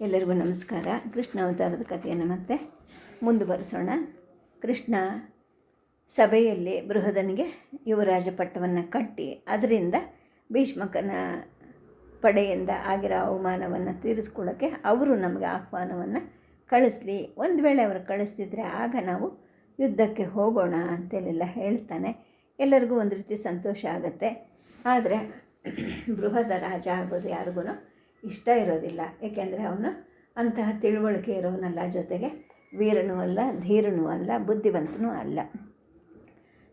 ಎಲ್ಲರಿಗೂ ನಮಸ್ಕಾರ. ಕೃಷ್ಣ ಅವತಾರದ ಕಥೆಯನ್ನು ಮತ್ತೆ ಮುಂದುವರಿಸೋಣ. ಕೃಷ್ಣ ಸಭೆಯಲ್ಲಿ ಬೃಹದನಿಗೆ ಯುವರಾಜ ಪಟ್ಟವನ್ನು ಕಟ್ಟಿ, ಅದರಿಂದ ಭೀಷ್ಮಕನ ಪಡೆಯಿಂದ ಆಗಿರೋ ಅವಮಾನವನ್ನು ತೀರಿಸ್ಕೊಳ್ಳೋಕ್ಕೆ ಅವರು ನಮಗೆ ಆಹ್ವಾನವನ್ನು ಕಳಿಸ್ಲಿ. ಒಂದು ವೇಳೆ ಅವರು ಕಳಿಸ್ತಿದ್ರೆ ಆಗ ನಾವು ಯುದ್ಧಕ್ಕೆ ಹೋಗೋಣ ಅಂತೇಳೆಲ್ಲ ಹೇಳ್ತಾನೆ. ಎಲ್ಲರಿಗೂ ಒಂದು ರೀತಿ ಸಂತೋಷ ಆಗುತ್ತೆ. ಆದರೆ ಬೃಹದ ರಾಜ ಆಗೋದು ಯಾರಿಗೂ ಇಷ್ಟ ಇರೋದಿಲ್ಲ. ಏಕೆಂದರೆ ಅವನು ಅಂತಹ ತಿಳುವಳಿಕೆ ಇರೋನಲ್ಲ ಜೊತೆಗೆ ವೀರನೂ ಅಲ್ಲ, ಧೀರನೂ ಅಲ್ಲ, ಬುದ್ಧಿವಂತನೂ ಅಲ್ಲ.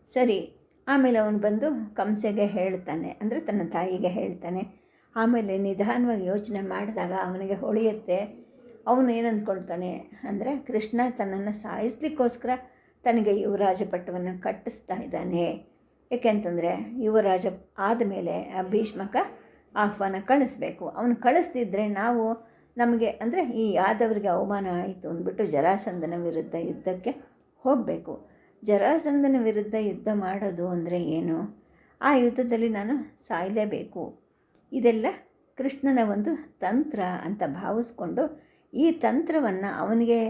ಸರಿ, ಆಮೇಲೆ ಅವನು ಬಂದು ಕಂಸೆಗೆ ಹೇಳ್ತಾನೆ, ಅಂದರೆ ತನ್ನ ತಾಯಿಗೆ ಹೇಳ್ತಾನೆ. ಆಮೇಲೆ ನಿಧಾನವಾಗಿ ಯೋಚನೆ ಮಾಡಿದಾಗ ಅವನಿಗೆ ಹೊಳೆಯುತ್ತೆ. ಅವನು ಏನು ಅಂದ್ಕೊಳ್ತಾನೆ ಅಂದರೆ, ಕೃಷ್ಣ ತನ್ನನ್ನು ಸಾಯಿಸ್ಲಿಕ್ಕೋಸ್ಕರ ತನಗೆ ಯುವರಾಜ ಪಟ್ಟವನ್ನು ಕಟ್ಟಿಸ್ತಾ ಇದ್ದಾನೆ. ಏಕೆಂತಂದರೆ, ಯುವರಾಜ ಆದಮೇಲೆ ಭೀಷ್ಮಕ ಆಹ್ವಾನ ಕಳಿಸ್ಬೇಕು. ಅವನು ಕಳಿಸ್ದಿದ್ರೆ ನಾವು ನಮಗೆ, ಅಂದರೆ ಈ ಯಾದವರಿಗೆ ಅವಮಾನ ಆಯಿತು ಅಂದ್ಬಿಟ್ಟು ಜರಾಸಂದನ ವಿರುದ್ಧ ಯುದ್ಧಕ್ಕೆ ಹೋಗಬೇಕು. ಜರಾಸಂದನ ವಿರುದ್ಧ ಯುದ್ಧ ಮಾಡೋದು ಅಂದರೆ ಏನು? ಆ ಯುದ್ಧದಲ್ಲಿ ನಾನು ಸಾಯಲೇಬೇಕು. ಇದೆಲ್ಲ ಕೃಷ್ಣನ ಒಂದು ತಂತ್ರ ಅಂತ ಭಾವಿಸ್ಕೊಂಡು ಈ ತಂತ್ರವನ್ನು ಅವನಿಗೆ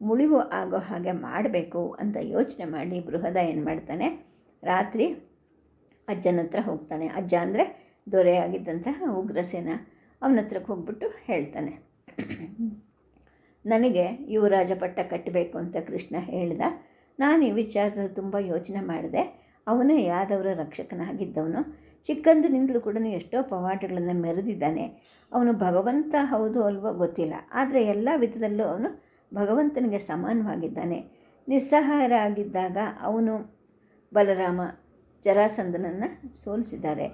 ಮುಳಿವು ಆಗೋ ಹಾಗೆ ಮಾಡಬೇಕು ಅಂತ ಯೋಚನೆ ಮಾಡಿ ಬೃಹದ ಏನು ಮಾಡ್ತಾನೆ? ರಾತ್ರಿ ಅಜ್ಜನ ಹತ್ರ ಹೋಗ್ತಾನೆ. ಅಜ್ಜ ಅಂದರೆ ದೊರೆಯಾಗಿದ್ದಂತಹ ಉಗ್ರಸೇನ ಅವನ ಹತ್ರಕ್ಕೆ ಹೋಗ್ಬಿಟ್ಟು ಹೇಳ್ತಾನೆ. ನನಗೆ ಯುವರಾಜ ಪಟ್ಟ ಕಟ್ಟಬೇಕು ಅಂತ ಕೃಷ್ಣ ಹೇಳ್ದ. ನಾನು ಈ ವಿಚಾರದಲ್ಲಿ ತುಂಬ ಯೋಚನೆ ಮಾಡಿದೆ. ಅವನೇ ಯಾದವರ ರಕ್ಷಕನಾಗಿದ್ದವನು. ಚಿಕ್ಕಂದಿನಿಂದಲೂ ಕೂಡ ಎಷ್ಟೋ ಪವಾಟಗಳನ್ನು ಮೆರೆದಿದ್ದಾನೆ. ಅವನು ಭಗವಂತ ಹೌದು ಅಲ್ವೋ ಗೊತ್ತಿಲ್ಲ. ಆದರೆ ಎಲ್ಲ ವಿಧದಲ್ಲೂ ಅವನು ಭಗವಂತನಿಗೆ ಸಮಾನವಾಗಿದ್ದಾನೆ. ನಿಸ್ಸಹಾಯರಾಗಿದ್ದಾಗ ಅವನು ಬಲರಾಮ ಜರಾಸಂದನನ್ನು ಸೋಲಿಸಿದ್ದಾರೆ.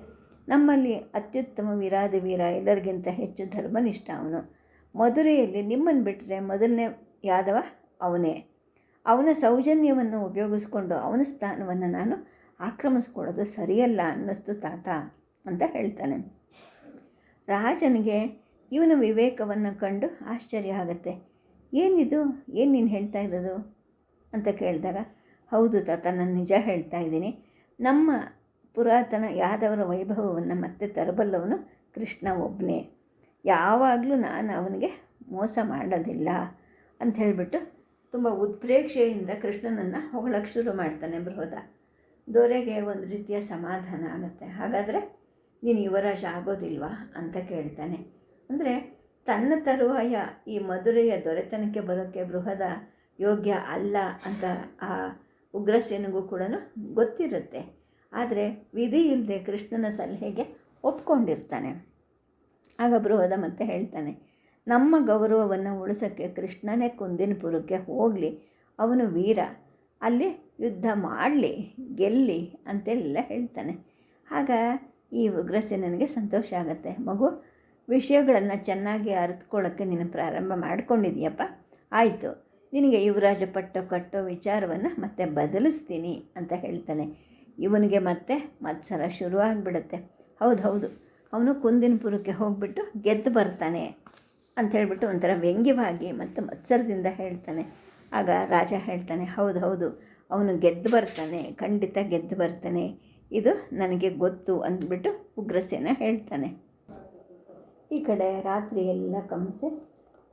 ನಮ್ಮಲ್ಲಿ ಅತ್ಯುತ್ತಮ ವೀರಾದಿ ವೀರ ಎಲ್ಲರಿಗಿಂತ ಹೆಚ್ಚು ಧರ್ಮನಿಷ್ಠ ಅವನು. ಮಧುರೆಯಲ್ಲಿ ನಿಮ್ಮನ್ನು ಬಿಟ್ಟರೆ ಮೊದಲನೇ ಯಾದವ ಅವನೇ. ಅವನ ಸೌಜನ್ಯವನ್ನು ಉಪಯೋಗಿಸ್ಕೊಂಡು ಅವನ ಸ್ಥಾನವನ್ನು ನಾನು ಆಕ್ರಮಿಸ್ಕೊಳ್ಳೋದು ಸರಿಯಲ್ಲ ಅನ್ನಿಸ್ತು ತಾತ ಅಂತ ಹೇಳ್ತಾನೆ. ರಾಜನಿಗೆ ಇವನ ವಿವೇಕವನ್ನು ಕಂಡು ಆಶ್ಚರ್ಯ ಆಗುತ್ತೆ. ಏನಿದು? ಏನು ನೀನು ಹೇಳ್ತಾ ಇರೋದು? ಅಂತ ಕೇಳಿದಾಗ, ಹೌದು ತಾತ, ನಾನು ನಿಜ ಹೇಳ್ತಾ ಇದ್ದೀನಿ. ನಮ್ಮ ಪುರಾತನ ಯಾದವರ ವೈಭವವನ್ನು ಮತ್ತೆ ತರಬಲ್ಲವನು ಕೃಷ್ಣ ಒಬ್ಬನೇ ಯಾವಾಗಲೂ ನಾನು ಅವನಿಗೆ ಮೋಸ ಮಾಡೋದಿಲ್ಲ ಅಂತ ಹೇಳಿಬಿಟ್ಟು ತುಂಬ ಉತ್ಪ್ರೇಕ್ಷೆಯಿಂದ ಕೃಷ್ಣನನ್ನು ಹೊಗಳಕ್ಕೆ ಶುರು ಮಾಡ್ತಾನೆ ಬೃಹದ. ದೊರೆಗೆ ಒಂದು ರೀತಿಯ ಸಮಾಧಾನ ಆಗುತ್ತೆ. ಹಾಗಾದರೆ ನೀನು ಯುವರಾಜ ಆಗೋದಿಲ್ವಾ ಅಂತ ಕೇಳ್ತಾನೆ. ಅಂದರೆ ತನ್ನ ತರುವಾಯ ಈ ಮಧುರೆಯ ದೊರೆತನಕ್ಕೆ ಬರೋಕ್ಕೆ ಬೃಹದ ಯೋಗ್ಯ ಅಲ್ಲ ಅಂತ ಆ ಉಗ್ರಸೇನಿಗೂ ಕೂಡ ಗೊತ್ತಿರುತ್ತೆ. ಆದರೆ ವಿಧಿ ಇಲ್ಲದೆ ಕೃಷ್ಣನ ಸಲಹೆಗೆ ಒಪ್ಕೊಂಡಿರ್ತಾನೆ. ಆಗ ಬೃಹದ ಮತ್ತೆ ಹೇಳ್ತಾನೆ, ನಮ್ಮ ಗೌರವವನ್ನು ಉಳಿಸೋಕ್ಕೆ ಕೃಷ್ಣನೇ ಕುಂದಿನಪುರಕ್ಕೆ ಹೋಗಲಿ, ಅವನು ವೀರ, ಅಲ್ಲಿ ಯುದ್ಧ ಮಾಡಲಿ, ಗೆಲ್ಲಿ ಅಂತೆಲ್ಲ ಹೇಳ್ತಾನೆ. ಆಗ ಈ ಉಗ್ರಸೇನಿಗೆ ಸಂತೋಷ ಆಗುತ್ತೆ. ಮಗು, ವಿಷಯಗಳನ್ನು ಚೆನ್ನಾಗಿ ಅರಿತುಕೊಳ್ಳೋಕ್ಕೆ ನೀನು ಪ್ರಾರಂಭ ಮಾಡ್ಕೊಂಡಿದ್ದೀಯಪ್ಪ ಆಯಿತು, ನಿನಗೆ ಯುವರಾಜ ಪಟ್ಟ ಕಟ್ಟೋ ವಿಚಾರವನ್ನು ಮತ್ತೆ ಬದಲಿಸ್ತೀನಿ ಅಂತ ಹೇಳ್ತಾನೆ. ಇವನಿಗೆ ಮತ್ತೆ ಮತ್ಸರ ಶುರುವಾಗ್ಬಿಡುತ್ತೆ. ಹೌದು ಹೌದು. ಅವನು ಕುಂದಿನಪುರಕ್ಕೆ ಹೋಗ್ಬಿಟ್ಟು ಗೆದ್ದು ಬರ್ತಾನೆ ಅಂತ ಹೇಳ್ಬಿಟ್ಟು ಒಂಥರ ವ್ಯಂಗ್ಯವಾಗಿ ಮತ್ತು ಮತ್ಸರದಿಂದ ಹೇಳ್ತಾನೆ. ಆಗ ರಾಜ ಹೇಳ್ತಾನೆ, ಹೌದು ಹೌದು, ಅವನು ಗೆದ್ದು ಬರ್ತಾನೆ, ಖಂಡಿತ ಗೆದ್ದು ಬರ್ತಾನೆ. ಇದು ನನಗೆ ಗೊತ್ತು ಅಂದ್ಬಿಟ್ಟು ಉಗ್ರಸೇನ ಹೇಳ್ತಾನೆ. ಈ ಕಡೆ ರಾತ್ರಿ ಎಲ್ಲ ಕಂಸೆ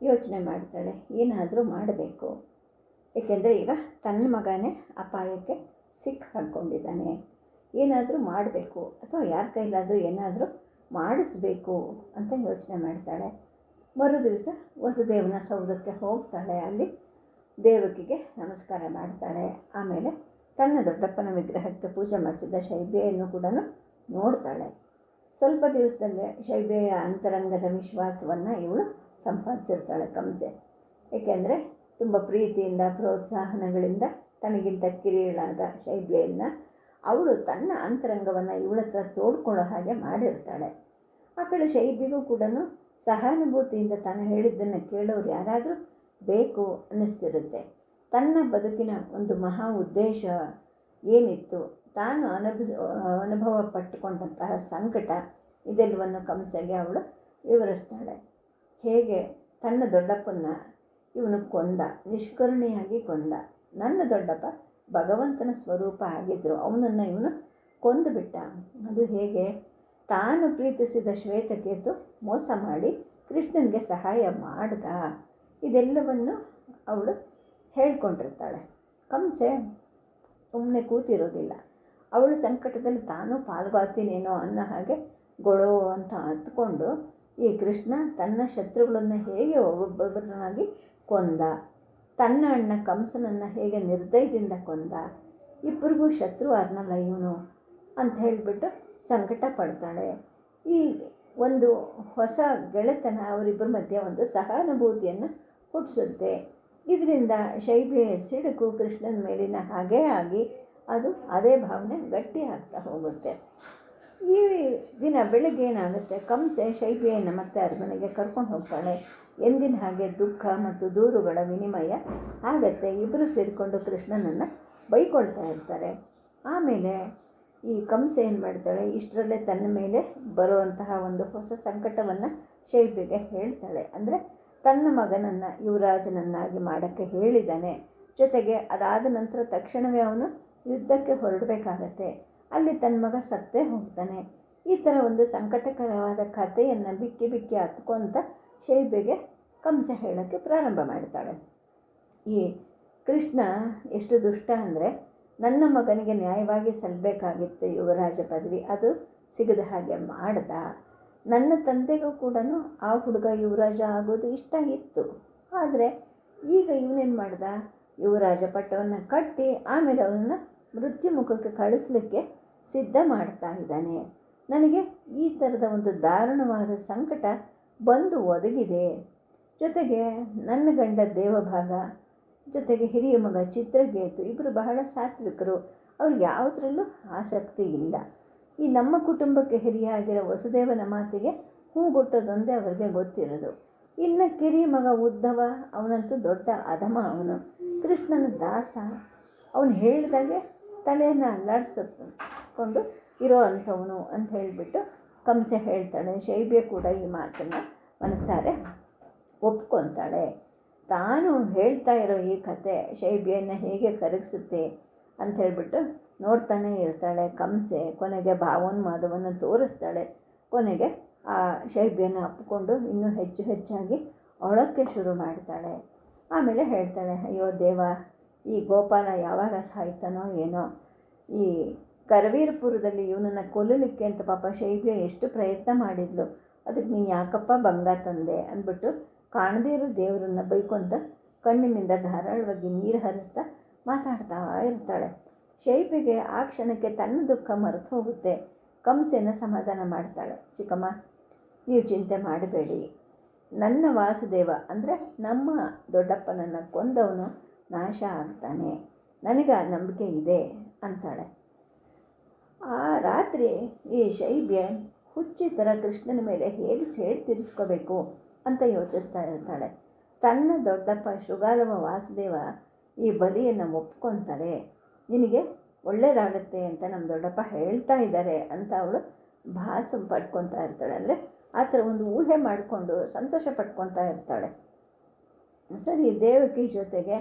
ಯೋಚನೆ ಮಾಡ್ತಾಳೆ, ಏನಾದರೂ ಮಾಡಬೇಕು. ಏಕೆಂದರೆ ಈಗ ತನ್ನ ಮಗನೇ ಅಪಾಯಕ್ಕೆ ಸಿಕ್ಕ ಹಾಕ್ಕೊಂಡಿದ್ದಾನೆ ಏನಾದರೂ ಮಾಡಬೇಕು ಅಥವಾ ಯಾರ ಕೈಲಾದರೂ ಏನಾದರೂ ಮಾಡಿಸ್ಬೇಕು ಅಂತ ಯೋಚನೆ ಮಾಡ್ತಾಳೆ. ಮರು ದಿವಸ ವಸುದೇವನ ಸೌಧಕ್ಕೆ ಹೋಗ್ತಾಳೆ. ಅಲ್ಲಿ ದೇವಕಿಗೆ ನಮಸ್ಕಾರ ಮಾಡ್ತಾಳೆ. ಆಮೇಲೆ ತನ್ನ ದೊಡ್ಡಪ್ಪನ ವಿಗ್ರಹಕ್ಕೆ ಪೂಜೆ ಮಾಡ್ತಿದ್ದ ಶೈಬೆಯನ್ನು ಕೂಡ ನೋಡ್ತಾಳೆ. ಸ್ವಲ್ಪ ದಿವಸದಲ್ಲೇ ಶೈಬೆಯ ಅಂತರಂಗದ ವಿಶ್ವಾಸವನ್ನು ಇವಳು ಸಂಪಾದಿಸಿರ್ತಾಳೆ ಕಂಸೆ ಏಕೆಂದರೆ ತುಂಬ ಪ್ರೀತಿಯಿಂದ, ಪ್ರೋತ್ಸಾಹನಗಳಿಂದ ತನಗಿಂತ ಕಿರಿಯಳಾದ ಶೈಬ್ಯೆಯನ್ನು ಅವಳು ತನ್ನ ಅಂತರಂಗವನ್ನು ಇವಳ ಹತ್ರ ತೋಡ್ಕೊಳ್ಳೋ ಹಾಗೆ ಮಾಡಿರ್ತಾಳೆ. ಆ ಕಡೆ ಶೈಬಿಗೂ ಕೂಡ ಸಹಾನುಭೂತಿಯಿಂದ ತಾನು ಹೇಳಿದ್ದನ್ನು ಕೇಳೋರು ಯಾರಾದರೂ ಬೇಕು ಅನ್ನಿಸ್ತಿರುತ್ತೆ. ತನ್ನ ಬದುಕಿನ ಒಂದು ಮಹಾ ಉದ್ದೇಶ ಏನಿತ್ತು? ತಾನು ಅನುಭವಿಸ ಅನುಭವ ಪಟ್ಟುಕೊಂಡಂತಹ ಸಂಕಟ ಇದೆಲ್ಲವನ್ನು ಕಂಸಗೆ ಅವಳು ವಿವರಿಸ್ತಾಳೆ. ಹೇಗೆ? ತನ್ನ ದೊಡ್ಡಪ್ಪನ ಇವನು ಕೊಂದ, ನಿಷ್ಕರುಣಿಯಾಗಿ ಕೊಂದ. ನನ್ನ ದೊಡ್ಡಪ್ಪ ಭಗವಂತನ ಸ್ವರೂಪ ಆಗಿದ್ದರು. ಅವನನ್ನು ಇವನು ಕೊಂದುಬಿಟ್ಟ ಅದು ಹೇಗೆ? ತಾನು ಪ್ರೀತಿಸಿದ ಶ್ವೇತಕೇತು ಮೋಸ ಮಾಡಿ ಕೃಷ್ಣನಿಗೆ ಸಹಾಯ ಮಾಡ್ದ. ಇದೆಲ್ಲವನ್ನು ಅವಳು ಹೇಳ್ಕೊಂಡಿರ್ತಾಳೆ. ಕಂಸೆ ಸುಮ್ಮನೆ ಕೂತಿರೋದಿಲ್ಲ. ಅವಳು ಸಂಕಟದಲ್ಲಿ ತಾನು ಪಾಲ್ಗೊಳ್ತೀನೇನೋ ಅನ್ನೋ ಹಾಗೆ ಗೊಳೋ ಅಂತ ಹತ್ಕೊಂಡು ಈ ಕೃಷ್ಣ ತನ್ನ ಶತ್ರುಗಳನ್ನು ಹೇಗೆ ಒಬ್ಬೊಬ್ಬರನ್ನಾಗಿ ಕೊಂದ? ತನ್ನ ಅಣ್ಣ ಕಂಸನನ್ನು ಹೇಗೆ ನಿರ್ದಯದಿಂದ ಕೊಂದ ಇಬ್ಬರಿಗೂ ಶತ್ರು ಆದನಲ್ಲ ಇವನು ಅಂತ ಹೇಳಿಬಿಟ್ಟು ಸಂಕಟ ಪಡ್ತಾಳೆ. ಈ ಒಂದು ಹೊಸ ಗೆಳೆತನ ಅವರಿಬ್ಬರ ಮಧ್ಯೆ ಒಂದು ಸಹಾನುಭೂತಿಯನ್ನು ಹುಟ್ಟಿಸುತ್ತೆ. ಇದರಿಂದ ಶೈಬಿಯ ಸಿಡುಕು ಕೃಷ್ಣನ ಮೇಲಿನ ಹಾಗೇ ಆಗಿ ಅದು ಅದೇ ಭಾವನೆ ಗಟ್ಟಿ ಆಗ್ತಾ ಹೋಗುತ್ತೆ. ಈ ದಿನ ಬೆಳಗ್ಗೆ ಏನಾಗುತ್ತೆ? ಕಂಸೆ ಶೈಬಿಯನ್ನು ಮತ್ತೆ ಅರಮನೆಗೆ ಕರ್ಕೊಂಡು ಹೋಗ್ತಾಳೆ. ಎಂದಿನ ಹಾಗೆ ದುಃಖ ಮತ್ತು ದೂರುಗಳ ವಿನಿಮಯ ಆಗತ್ತೆ. ಇಬ್ಬರು ಸೇರಿಕೊಂಡು ಕೃಷ್ಣನನ್ನು ಬೈಕೊಳ್ತಾ ಇರ್ತಾರೆ. ಆಮೇಲೆ ಈ ಕಂಸೆ ಏನು ಮಾಡ್ತಾಳೆ? ಇಷ್ಟರಲ್ಲೇ ತನ್ನ ಮೇಲೆ ಬರುವಂತಹ ಒಂದು ಹೊಸ ಸಂಕಟವನ್ನು ಶೈಬಿಗೆ ಹೇಳ್ತಾಳೆ. ಅಂದರೆ ತನ್ನ ಮಗನನ್ನು ಯುವರಾಜನನ್ನಾಗಿ ಮಾಡೋಕ್ಕೆ ಹೇಳಿದ್ದಾನೆ ಜೊತೆಗೆ ಅದಾದ ನಂತರ ತಕ್ಷಣವೇ ಅವನು ಯುದ್ಧಕ್ಕೆ ಹೊರಡಬೇಕಾಗತ್ತೆ. ಅಲ್ಲಿ ತನ್ನ ಮಗ ಸತ್ತೇ ಹೋಗ್ತಾನೆ. ಈ ಥರ ಒಂದು ಸಂಕಟಕರವಾದ ಕಥೆಯನ್ನು ಬಿಕ್ಕಿ ಬಿಕ್ಕಿ ಹತ್ಕೊಂತ ಶೈಬೆಗೆ ಕಂಸ ಹೇಳೋಕ್ಕೆ ಪ್ರಾರಂಭ ಮಾಡ್ತಾಳೆ. ಈ ಕೃಷ್ಣ ಎಷ್ಟು ದುಷ್ಟ ಅಂದರೆ, ನನ್ನ ಮಗನಿಗೆ ನ್ಯಾಯವಾಗಿ ಸಲ್ಲಬೇಕಾಗಿತ್ತು ಯುವರಾಜ ಪದವಿ, ಅದು ಸಿಗದ ಹಾಗೆ ಮಾಡ್ದ. ನನ್ನ ತಂದೆಗೂ ಕೂಡ ಆ ಹುಡುಗ ಯುವರಾಜ ಆಗೋದು ಇಷ್ಟ ಇತ್ತು. ಆದರೆ ಈಗ ಇವನೇನು ಮಾಡ್ದ? ಯುವರಾಜ ಪಟ್ಟವನ್ನು ಕಟ್ಟಿ, ಆಮೇಲೆ ಅವನನ್ನು ಮೃತ್ಯು ಮುಖಕ್ಕೆ ಕಳಿಸ್ಲಿಕ್ಕೆ ಸಿದ್ಧ ಮಾಡ್ತಾ ಇದ್ದಾನೆ. ನನಗೆ ಈ ಥರದ ಒಂದು ದಾರುಣವಾದ ಸಂಕಟ ಬಂದು ಒದಗಿದೆ. ಜೊತೆಗೆ ನನ್ನ ಗಂಡ ದೇವಭಾಗ, ಜೊತೆಗೆ ಹಿರಿಯ ಮಗ ಚಿತ್ರಗೇತು ಇಬ್ಬರು ಬಹಳ ಸಾತ್ವಿಕರು. ಅವ್ರಿಗೆ ಯಾವುದರಲ್ಲೂ ಆಸಕ್ತಿ ಇಲ್ಲ. ಈ ನಮ್ಮ ಕುಟುಂಬಕ್ಕೆ ಹಿರಿಯಾಗಿರೋ ವಸುದೇವನ ಮಾತಿಗೆ ಹೂಗೊಟ್ಟೋದೊಂದೇ ಅವರಿಗೆ ಗೊತ್ತಿರೋದು. ಇನ್ನು ಕಿರಿಯ ಮಗ ಉದ್ದವ, ಅವನಂತೂ ದೊಡ್ಡ ಅಧಮ ಅವನು. ಕೃಷ್ಣನ ದಾಸ, ಅವನು ಹೇಳಿದಾಗೆ ತಲೆಯನ್ನು ಅಲ್ಲಾಡ್ಸಕೊಂಡು ಇರೋ ಅಂಥವನು ಅಂತ ಹೇಳಿಬಿಟ್ಟು ಕಂಸೆ ಹೇಳ್ತಾಳೆ. ಶೈಬ್ಯ ಕೂಡ ಈ ಮಾತನ್ನು ಮನಸ್ಸಾರೆ ಒಪ್ಕೊತಾಳೆ. ತಾನು ಹೇಳ್ತಾ ಇರೋ ಈ ಕತೆ ಶೈಬ್ಯನ ಹೇಗೆ ಕರಗಿಸುತ್ತೆ ಅಂತ ಹೇಳಿಬಿಟ್ಟು ನೋಡ್ತಾನೆ ಇರ್ತಾಳೆ. ಕಂಸೆ ಕೊನೆಗೆ ಭಾವೋನ್ಮಾದವನ್ನು ತೋರಿಸ್ತಾಳೆ. ಕೊನೆಗೆ ಆ ಶೈಬ್ಯನ ಅಪ್ಪಿಕೊಂಡು ಇನ್ನೂ ಹೆಚ್ಚು ಹೆಚ್ಚಾಗಿ ಅಳೋಕ್ಕೆ ಶುರು ಮಾಡ್ತಾಳೆ. ಆಮೇಲೆ ಹೇಳ್ತಾಳೆ, ಅಯ್ಯೋ ದೇವ, ಈ ಗೋಪಾಲ ಯಾವಾಗ ಸಾಯ್ತಾನೋ ಏನೋ, ಈ ಕರವೀರಪುರದಲ್ಲಿ ಇವನನ್ನು ಕೊಲ್ಲಲಿಕ್ಕೆ ಅಂತ ಪಾಪ ಶೈಬ್ಯ ಎಷ್ಟು ಪ್ರಯತ್ನ ಮಾಡಿದ್ಲು. ಅದಕ್ಕೆ ನೀನು ಯಾಕಪ್ಪ ಭಂಗ ತಂದೆ ಅಂದ್ಬಿಟ್ಟು ಕಾಣದೇ ಇರೋ ದೇವರನ್ನು ಬೈಕೊಂತ ಕಣ್ಣಿನಿಂದ ಧಾರಾಳವಾಗಿ ನೀರು ಹರಿಸ್ತಾ ಮಾತಾಡ್ತಾ ಇರ್ತಾಳೆ. ಶೈಬಿಗೆ ಆ ಕ್ಷಣಕ್ಕೆ ತನ್ನ ದುಃಖ ಮರೆತು ಹೋಗುತ್ತೆ. ಕಂಸೆನ ಸಮಾಧಾನ ಮಾಡ್ತಾಳೆ. ಚಿಕ್ಕಮ್ಮ, ನೀವು ಚಿಂತೆ ಮಾಡಬೇಡಿ. ನನ್ನ ವಾಸುದೇವ ಅಂದರೆ ನಮ್ಮ ದೊಡ್ಡಪ್ಪನನ್ನು ಕೊಂದವನು ನಾಶ ಆಗ್ತಾನೆ. ನನಗೆ ನಂಬಿಕೆ ಇದೆ ಅಂತಾಳೆ. ಆ ರಾತ್ರಿ ಈ ಶೈಬ್ಯ ಹುಚ್ಚಿ ಥರ ಕೃಷ್ಣನ ಮೇಲೆ ಹೇಗೆ ಸೇಡು ತೀರಿಸ್ಕೋಬೇಕು ಅಂತ ಯೋಚಿಸ್ತಾ ಇರ್ತಾಳೆ. ತನ್ನ ದೊಡ್ಡಪ್ಪ ಶೃಗಾಲವ ವಾಸುದೇವ ಈ ಬಲಿಯನ್ನು ಒಪ್ಕೊತಾರೆ. ನಿನಗೆ ಒಳ್ಳೆಯದಾಗತ್ತೆ ಅಂತ ನಮ್ಮ ದೊಡ್ಡಪ್ಪ ಹೇಳ್ತಾ ಇದ್ದಾರೆ ಅಂತ ಅವಳು ಭಾಸ ಪಡ್ಕೊತಾ ಇರ್ತಾಳೆ. ಅಂದರೆ ಆ ಥರ ಒಂದು ಊಹೆ ಮಾಡಿಕೊಂಡು ಸಂತೋಷ ಪಡ್ಕೊತಾ ಇರ್ತಾಳೆ. ಸರಿ, ದೇವಕಿ ಜೊತೆಗೆ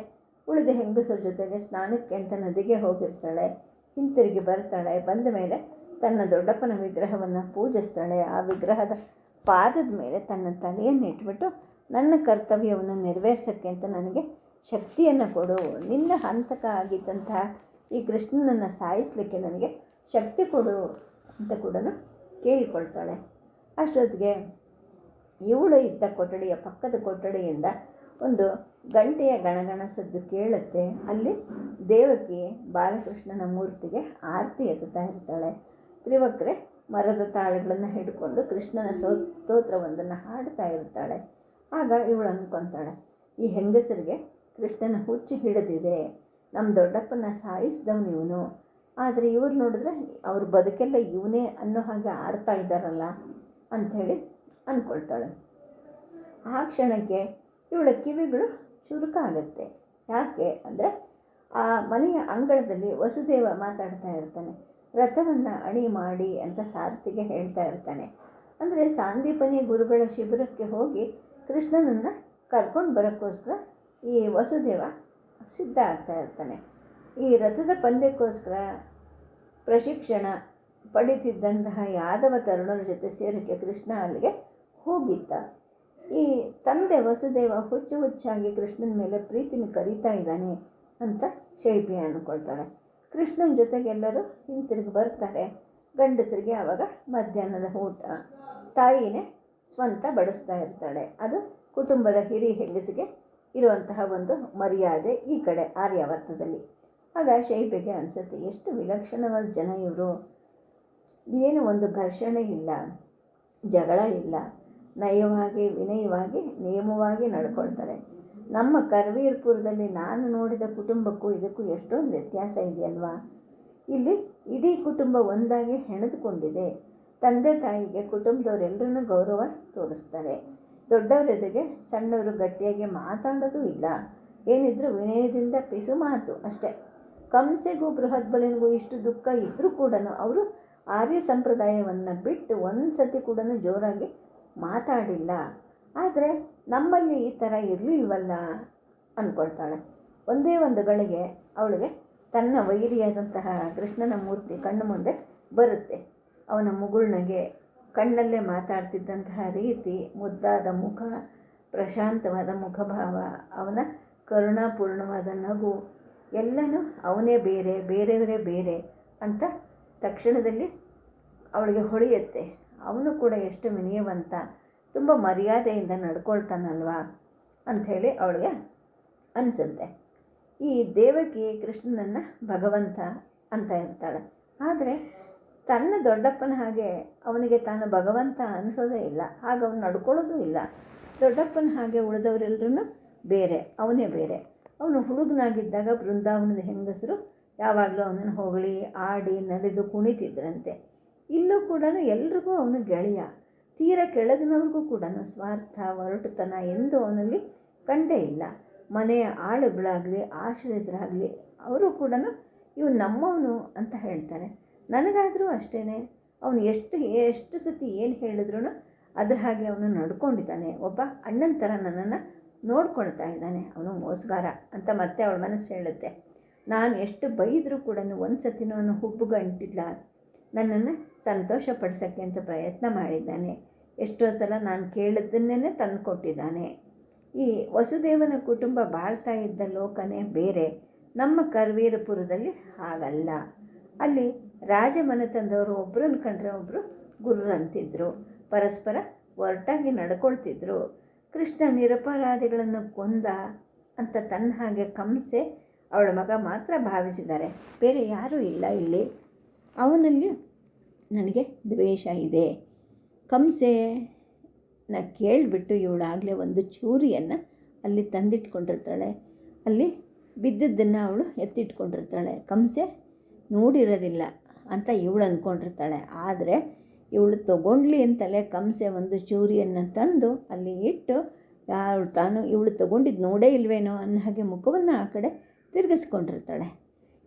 ಉಳಿದ ಹೆಂಗಸರ ಜೊತೆಗೆ ಸ್ನಾನಕ್ಕೆ ಅಂತ ನದಿಗೆ ಹೋಗಿರ್ತಾಳೆ. ಹಿಂತಿರುಗಿ ಬರ್ತಾಳೆ ಬಂದ ಮೇಲೆ ತನ್ನ ದೊಡ್ಡಪ್ಪನ ವಿಗ್ರಹವನ್ನು ಪೂಜಿಸ್ತಾಳೆ. ಆ ವಿಗ್ರಹದ ಪಾದದ ಮೇಲೆ ತನ್ನ ತಲೆಯನ್ನು ಇಟ್ಬಿಟ್ಟು, ನನ್ನ ಕರ್ತವ್ಯವನ್ನು ನೆರವೇರ್ಸೋಕ್ಕೆ ಅಂತ ನನಗೆ ಶಕ್ತಿಯನ್ನು ಕೊಡು. ನಿನ್ನ ಹಂತಕ ಆಗಿದ್ದಂತಹ ಈ ಕೃಷ್ಣನನ್ನು ಸಾಯಿಸಲಿಕ್ಕೆ ನನಗೆ ಶಕ್ತಿ ಕೊಡು ಅಂತ ಕೂಡ ಕೇಳಿಕೊಳ್ತಾಳೆ. ಅಷ್ಟೊತ್ತಿಗೆ ಇವಳು ಇದ್ದ ಕೊಠಡಿಯ ಪಕ್ಕದ ಕೊಠಡಿಯಿಂದ ಒಂದು ಗಂಟೆಯ ಗಣಗಣ ಸದ್ದು ಕೇಳುತ್ತೆ, ಅಲ್ಲಿ ದೇವಕಿ ಬಾಲಕೃಷ್ಣನ ಮೂರ್ತಿಗೆ ಆರತಿ ಎತ್ತುತ್ತಾ ಇರ್ತಾಳೆ. ತ್ರಿವಕ್ರೆ ಮರದ ತಾಳುಗಳನ್ನು ಹಿಡ್ಕೊಂಡು ಕೃಷ್ಣನ ಸೋ, ಸ್ತೋತ್ರವೊಂದನ್ನು ಹಾಡ್ತಾ ಇರ್ತಾಳೆ. ಆಗ ಇವಳು ಅಂದ್ಕೊತಾಳೆ ಈ ಹೆಂಗಸರಿಗೆ ಕೃಷ್ಣನ ಹುಚ್ಚು ಹಿಡಿದಿದೆ. ನಮ್ಮ ದೊಡ್ಡಪ್ಪನ ಸಾಯಿಸಿದವನು ಇವನು ಆದರೆ ಇವ್ರು ನೋಡಿದ್ರೆ ಅವ್ರ ಬದುಕೆಲ್ಲ ಇವನೇ ಅನ್ನೋ ಹಾಗೆ ಆಡ್ತಾ ಇದ್ದಾರಲ್ಲ ಅಂಥೇಳಿ ಅಂದ್ಕೊಳ್ತಾಳೆ ಆ ಕ್ಷಣಕ್ಕೆ ಇವಳ ಕಿವಿಗಳು ಚುರುಕಾಗುತ್ತೆ. ಯಾಕೆ ಅಂದರೆ ಆ ಮನೆಯ ಅಂಗಳದಲ್ಲಿ ವಸುದೇವ ಮಾತಾಡ್ತಾ ಇರ್ತಾನೆ. ರಥವನ್ನು ಅಣಿ ಮಾಡಿ ಅಂತ ಸಾರಥಿಗೆ ಹೇಳ್ತಾ ಇರ್ತಾನೆ. ಅಂದರೆ ಸಾಂದೀಪನಿ ಗುರುಗಳ ಶಿಬಿರಕ್ಕೆ ಹೋಗಿ ಕೃಷ್ಣನನ್ನು ಕರ್ಕೊಂಡು ಬರೋಕ್ಕೋಸ್ಕರ ಈ ವಸುದೇವ ಸಿದ್ಧ ಆಗ್ತಾ ಇರ್ತಾನೆ. ಈ ರಥದ ಪಂದ್ಯಕ್ಕೋಸ್ಕರ ಪ್ರಶಿಕ್ಷಣ ಪಡಿತಿದ್ದಂತಹ ಯಾದವ ತರುಣರ ಜೊತೆ ಸೇರಕ್ಕೆ ಕೃಷ್ಣ ಅಲ್ಲಿಗೆ ಹೋಗಿದ್ದ. ಈ ತಂದೆ ವಸುದೇವ ಹುಚ್ಚು ಹುಚ್ಚಾಗಿ ಕೃಷ್ಣನ ಮೇಲೆ ಪ್ರೀತಿನ ಕರೀತಾ ಇದ್ದಾನೆ ಅಂತ ಶೈಬಿ ಅಂದ್ಕೊಳ್ತಾಳೆ. ಕೃಷ್ಣನ ಜೊತೆಗೆಲ್ಲರೂ ಹಿಂತಿರುಗಿ ಬರ್ತಾರೆ. ಗಂಡಸರಿಗೆ ಆವಾಗ ಮಧ್ಯಾಹ್ನದ ಊಟ. ತಾಯಿನೇ ಸ್ವಂತ ಬಡಿಸ್ತಾ ಇರ್ತಾಳೆ. ಅದು ಕುಟುಂಬದ ಹಿರಿ ಹೆಂಗಸಿಗೆ ಇರುವಂತಹ ಒಂದು ಮರ್ಯಾದೆ ಈ ಕಡೆ ಆರ್ಯಾವರ್ತದಲ್ಲಿ. ಆಗ ಶೈಬಿಗೆ ಅನಿಸುತ್ತೆ, ಎಷ್ಟು ವಿಲಕ್ಷಣವಾದ ಜನ ಇವರು. ಏನು ಒಂದು ಘರ್ಷಣೆ ಇಲ್ಲ, ಜಗಳ ಇಲ್ಲ. ನಯವಾಗಿ, ವಿನಯವಾಗಿ, ನಿಯಮವಾಗಿ ನಡ್ಕೊಳ್ತಾರೆ. ನಮ್ಮ ಕರ್ವೀರ್ಪುರದಲ್ಲಿ ನಾನು ನೋಡಿದ ಕುಟುಂಬಕ್ಕೂ ಇದಕ್ಕೂ ಎಷ್ಟೊಂದು ವ್ಯತ್ಯಾಸ ಇದೆಯಲ್ವಾ? ಇಲ್ಲಿ ಇಡೀ ಕುಟುಂಬ ಒಂದಾಗಿ ಹೆಣೆದುಕೊಂಡಿದೆ. ತಂದೆ ತಾಯಿಗೆ ಕುಟುಂಬದವರೆಲ್ಲರೂ ಗೌರವ ತೋರಿಸ್ತಾರೆ. ದೊಡ್ಡವರೆದುರಿಗೆ ಸಣ್ಣವರು ಗಟ್ಟಿಯಾಗಿ ಮಾತಾಡೋದು ಇಲ್ಲ. ಏನಿದ್ರೂ ವಿನಯದಿಂದ ಪಿಸು ಮಾತು ಅಷ್ಟೇ. ಕಂಸೆಗೂ ಬೃಹತ್ ಬಲಿನಿಗೂ ಇಷ್ಟು ದುಃಖ ಇದ್ದರೂ ಕೂಡ ಅವರು ಆರ್ಯ ಸಂಪ್ರದಾಯವನ್ನು ಬಿಟ್ಟು ಒಂದು ಸತಿ ಕೂಡ ಜೋರಾಗಿ ಮಾತಾಡಿಲ್ಲ. ಆದರೆ ನಮ್ಮಲ್ಲಿ ಈ ಥರ ಇರಲಿಲ್ವಲ್ಲ ಅಂದ್ಕೊಳ್ತಾಳೆ ಒಂದೇ ಒಂದು ಗಳಿಗೆ ಅವಳಿಗೆ ತನ್ನ ವೈರಿಯಾದಂತಹ ಕೃಷ್ಣನ ಮೂರ್ತಿ ಕಣ್ಣು ಮುಂದೆ ಬರುತ್ತೆ. ಅವನ ಮುಗುಳ್ನಗೆ ಕಣ್ಣಲ್ಲೇ ಮಾತಾಡ್ತಿದ್ದಂತಹ ರೀತಿ, ಮುದ್ದಾದ ಮುಖ, ಪ್ರಶಾಂತವಾದ ಮುಖಭಾವ, ಅವನ ಕರುಣಾಪೂರ್ಣವಾದ ನಗು, ಎಲ್ಲನೂ ಅವನೇ ಬೇರೆ, ಬೇರೆಯವರೇ ಬೇರೆ ಅಂತ ತಕ್ಷಣದಲ್ಲಿ ಅವಳಿಗೆ ಹೊಳೆಯುತ್ತೆ. ಅವನು ಕೂಡ ಎಷ್ಟು ಮಿನಿಯವಂತ ತುಂಬ ಮರ್ಯಾದೆಯಿಂದ ನಡ್ಕೊಳ್ತಾನಲ್ವಾ ಅಂಥೇಳಿ ಅವಳಿಗೆ ಅನಿಸುತ್ತೆ. ಈ ದೇವಕಿ ಕೃಷ್ಣನನ್ನು ಭಗವಂತ ಅಂತ ಇರ್ತಾಳೆ ಆದರೆ ತನ್ನ ದೊಡ್ಡಪ್ಪನ ಹಾಗೆ ಅವನಿಗೆ ತಾನು ಭಗವಂತ ಅನಿಸೋದೇ ಇಲ್ಲ, ಹಾಗೆ ಅವನು ನಡ್ಕೊಳ್ಳೋದು ಇಲ್ಲ. ದೊಡ್ಡಪ್ಪನ ಹಾಗೆ ಉಳಿದವರೆಲ್ಲರೂ ಬೇರೆ, ಅವನೇ ಬೇರೆ. ಅವನು ಹುಡುಗನಾಗಿದ್ದಾಗ ಬೃಂದಾವನದ ಹೆಂಗಸರು ಯಾವಾಗಲೂ ಅವನನ್ನು ಹೊಗಳಿ, ಆಡಿ, ನಡೆದು ಕುಣಿತಿದ್ರಂತೆ. ಇಲ್ಲೂ ಕೂಡ ಎಲ್ರಿಗೂ ಅವನು ಗೆಳೆಯ. ತೀರ ಕೆಳಗಿನವ್ರಿಗೂ ಕೂಡ ಸ್ವಾರ್ಥ, ಒರಟುತನ ಎಂದು ಅವನಲ್ಲಿ ಕಂಡೇ ಇಲ್ಲ. ಮನೆಯ ಆಳುಗಳಾಗಲಿ, ಆಶ್ರಯದರಾಗಲಿ, ಅವರು ಕೂಡ ಇವು ನಮ್ಮವನು ಅಂತ ಹೇಳ್ತಾರೆ. ನನಗಾದರೂ ಅಷ್ಟೇ ಅವನು ಎಷ್ಟು ಎಷ್ಟು ಸತಿ ಏನು ಹೇಳಿದ್ರು ಅದ್ರ ಹಾಗೆ ಅವನು ನಡ್ಕೊಂಡಿದ್ದಾನೆ. ಒಬ್ಬ ಅಣ್ಣನ ಥರ ನನ್ನನ್ನು ನೋಡ್ಕೊಳ್ತಾ ಇದ್ದಾನೆ. ಅವನು ಮೋಸಗಾರ ಅಂತ ಮತ್ತೆ ಅವಳ ಮನಸ್ಸು ಹೇಳುತ್ತೆ. ನಾನು ಎಷ್ಟು ಬೈದರೂ ಕೂಡ ಒಂದು ಸತಿನೂ ಅವನು ಹುಬ್ಬುಗಂಟಿಲ್ಲ. ನನ್ನನ್ನು ಸಂತೋಷಪಡಿಸೋಕ್ಕೆ ಅಂತ ಪ್ರಯತ್ನ ಮಾಡಿದ್ದಾನೆ. ಎಷ್ಟೋ ಸಲ ನಾನು ಕೇಳಿದ್ದನ್ನೇ ತಂದು ಕೊಟ್ಟಿದ್ದಾನೆ ಈ ವಸುದೇವನ ಕುಟುಂಬ ಬಾಳ್ತಾ ಇದ್ದ ಲೋಕನೇ ಬೇರೆ. ನಮ್ಮ ಕರ್ವೀರಪುರದಲ್ಲಿ ಹಾಗಲ್ಲ. ಅಲ್ಲಿ ರಾಜಮನೆತನದವರು ಒಬ್ಬರನ್ನು ಕಂಡ್ರೆ ಒಬ್ಬರು ಗುರುರಂತಿದ್ರು. ಪರಸ್ಪರ ಒರಟಾಗಿ ನಡ್ಕೊಳ್ತಿದ್ರು. ಕೃಷ್ಣ ನಿರಪರಾಧಿಗಳನ್ನು ಕೊಂದ ಅಂತ ತನ್ನ ಹಾಗೆ ಕಂಸೆ ಅವಳ ಮಗ ಮಾತ್ರ ಭಾವಿಸಿದ್ದಾರೆ. ಬೇರೆ ಯಾರೂ ಇಲ್ಲ ಇಲ್ಲಿ. ಅವನಲ್ಲಿ ನನಗೆ ದ್ವೇಷ ಇದೆ. ಕಂಸೆನ ಕೇಳಿಬಿಟ್ಟು ಇವಳಾಗಲೇ ಒಂದು ಚೂರಿಯನ್ನು ಅಲ್ಲಿ ತಂದಿಟ್ಕೊಂಡಿರ್ತಾಳೆ. ಅಲ್ಲಿ ಬಿದ್ದದ್ದನ್ನು ಅವಳು ಎತ್ತಿಟ್ಕೊಂಡಿರ್ತಾಳೆ. ಕಂಸೆ ನೋಡಿರೋದಿಲ್ಲ ಅಂತ ಇವಳು ಅಂದ್ಕೊಂಡಿರ್ತಾಳೆ ಆದರೆ ಇವಳು ತಗೊಂಡ್ಲಿ ಅಂತಲೇ ಕಂಸೆ ಒಂದು ಚೂರಿಯನ್ನು ತಂದು ಅಲ್ಲಿ ಇಟ್ಟು ಯಾರು ತಾನು ಇವಳು ತಗೊಂಡಿದ್ದು ನೋಡೇ ಇಲ್ವೇನೋ ಅನ್ನೋ ಹಾಗೆ ಮುಖವನ್ನು ಆ ಕಡೆ ತಿರುಗಿಸ್ಕೊಂಡಿರ್ತಾಳೆ.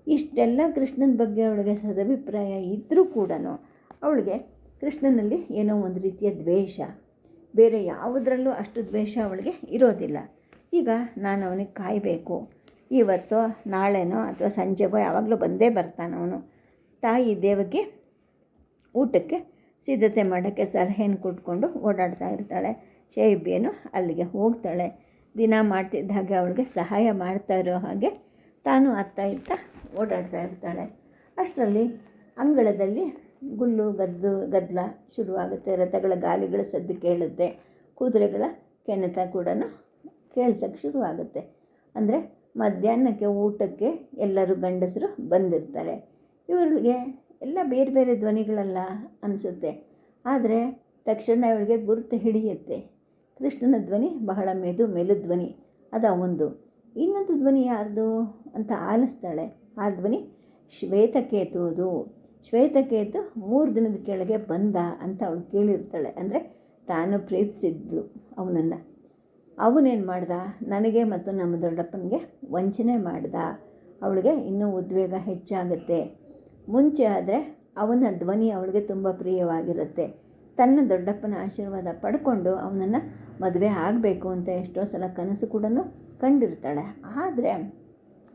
ಇಷ್ಟೆಲ್ಲ ಕೃಷ್ಣನ ಬಗ್ಗೆ ಅವಳಿಗೆ ಸದಭಿಪ್ರಾಯ ಇದ್ದರೂ ಕೂಡ ಅವಳಿಗೆ ಕೃಷ್ಣನಲ್ಲಿ ಏನೋ ಒಂದು ರೀತಿಯ ದ್ವೇಷ. ಬೇರೆ ಯಾವುದರಲ್ಲೂ ಅಷ್ಟು ದ್ವೇಷ ಅವಳಿಗೆ ಇರೋದಿಲ್ಲ. ಈಗ ನಾನು ಅವನಿಗೆ ಕಾಯಬೇಕು. ಇವತ್ತೋ, ನಾಳೆನೋ ಅಥವಾ ಸಂಜೆಗೋ ಯಾವಾಗಲೂ ಬಂದೇ ಬರ್ತಾನೆ ಅವನು. ತಾಯಿ ದೇವಕ್ಕೆ, ಊಟಕ್ಕೆ, ಸಿದ್ಧತೆ ಮಾಡೋಕ್ಕೆ ಸಲಹೆಯನ್ನು ಕೊಟ್ಕೊಂಡು ಓಡಾಡ್ತಾ ಇರ್ತಾಳೆ. ಶೈಬ್ಯನು ಅಲ್ಲಿಗೆ ಹೋಗ್ತಾಳೆ. ದಿನ ಮಾಡ್ತಿದ್ದ ಹಾಗೆ ಅವಳಿಗೆ ಸಹಾಯ ಮಾಡ್ತಾ ಇರೋ ಹಾಗೆ ತಾನು ಅತ್ತ ಇತ್ತ ಓಡಾಡ್ತಾ ಇರ್ತಾಳೆ. ಅಷ್ಟರಲ್ಲಿ ಅಂಗಳದಲ್ಲಿ ಗುಲ್ಲು, ಗದ್ದು ಗದ್ದಲ ಶುರುವಾಗುತ್ತೆ. ರಥಗಳ ಗಾಲಿಗಳ ಸದ್ದು ಕೇಳುತ್ತೆ. ಕುದುರೆಗಳ ಕೆನೆತ ಕೂಡ ಕೇಳ್ಸೋಕ್ಕೆ ಶುರುವಾಗುತ್ತೆ. ಅಂದರೆ ಮಧ್ಯಾಹ್ನಕ್ಕೆ, ಊಟಕ್ಕೆ ಎಲ್ಲರೂ ಗಂಡಸರು ಬಂದಿರ್ತಾರೆ. ಇವರಿಗೆ ಎಲ್ಲ ಬೇರೆ ಬೇರೆ ಧ್ವನಿಗಳಲ್ಲ ಅನಿಸುತ್ತೆ. ಆದರೆ ತಕ್ಷಣ ಇವಳಿಗೆ ಗುರುತು ಹಿಡಿಯುತ್ತೆ. ಕೃಷ್ಣನ ಧ್ವನಿ ಬಹಳ ಮೆದು ಮೆಲು ಧ್ವನಿ ಅದು ಒಂದು. ಇನ್ನೊಂದು ಧ್ವನಿ ಯಾರ್ದು ಅಂತ ಆಲಿಸ್ತಾಳೆ. ಆ ಧ್ವನಿ ಶ್ವೇತಕೇತುವುದು ಶ್ವೇತಕೇತು ಮೂರು ದಿನದ ಕೆಳಗೆ ಬಂದ ಅಂತ ಅವಳು ಕೇಳಿರ್ತಾಳೆ. ಅಂದರೆ ತಾನು ಪ್ರೀತಿಸಿದ್ಲು ಅವನನ್ನು. ಅವನೇನು ಮಾಡ್ದ? ನನಗೆ ಮತ್ತು ನಮ್ಮ ದೊಡ್ಡಪ್ಪನಿಗೆ ವಂಚನೆ ಮಾಡ್ದ. ಅವಳಿಗೆ ಇನ್ನೂ ಉದ್ವೇಗ ಹೆಚ್ಚಾಗುತ್ತೆ. ಮುಂಚೆ ಆದರೆ ಅವನ ಧ್ವನಿ ಅವಳಿಗೆ ತುಂಬ ಪ್ರಿಯವಾಗಿರುತ್ತೆ. ತನ್ನ ದೊಡ್ಡಪ್ಪನ ಆಶೀರ್ವಾದ ಪಡ್ಕೊಂಡು ಅವನನ್ನು ಮದುವೆ ಆಗಬೇಕು ಅಂತ ಎಷ್ಟೋ ಸಲ ಕನಸು ಕೂಡ ಕಂಡಿರ್ತಾಳೆ. ಆದರೆ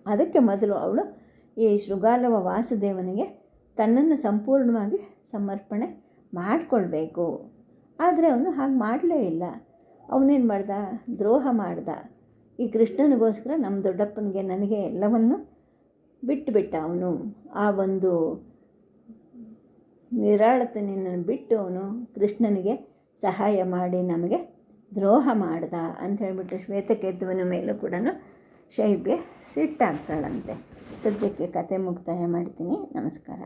ಅದಕ್ಕೆ ಮೊದಲು ಅವಳು ಈ ಶೃಗಾಲವ ವಾಸುದೇವನಿಗೆ ತನ್ನನ್ನು ಸಂಪೂರ್ಣವಾಗಿ ಸಮರ್ಪಣೆ ಮಾಡಿಕೊಳ್ಬೇಕು. ಆದರೆ ಅವನು ಹಾಗೆ ಮಾಡಲೇ ಇಲ್ಲ. ಅವನೇನು ಮಾಡ್ದ? ದ್ರೋಹ ಮಾಡ್ದ. ಈ ಕೃಷ್ಣನಿಗೋಸ್ಕರ ನಮ್ಮ ದೊಡ್ಡಪ್ಪನಿಗೆ ನನಗೆ ಎಲ್ಲವನ್ನು ಬಿಟ್ಟುಬಿಟ್ಟ ಅವನು. ಆ ಒಂದು ನಿರಾಳತನೆಯನ್ನು ಬಿಟ್ಟು ಅವನು ಕೃಷ್ಣನಿಗೆ ಸಹಾಯ ಮಾಡಿ ನಮಗೆ ದ್ರೋಹ ಮಾಡ್ದ ಅಂತ ಹೇಳಿಬಿಟ್ಟು ಶ್ವೇತಕೇತುವಿನ ಮೇಲೂ ಕೂಡ ಶೈಬ್ಯ ಸಿಟ್ಟಾಗ್ತಾಳಂತೆ. ಸದ್ಯಕ್ಕೆ ಕತೆ ಮುಕ್ತಾಯ ಮಾಡ್ತೀನಿ. ನಮಸ್ಕಾರ.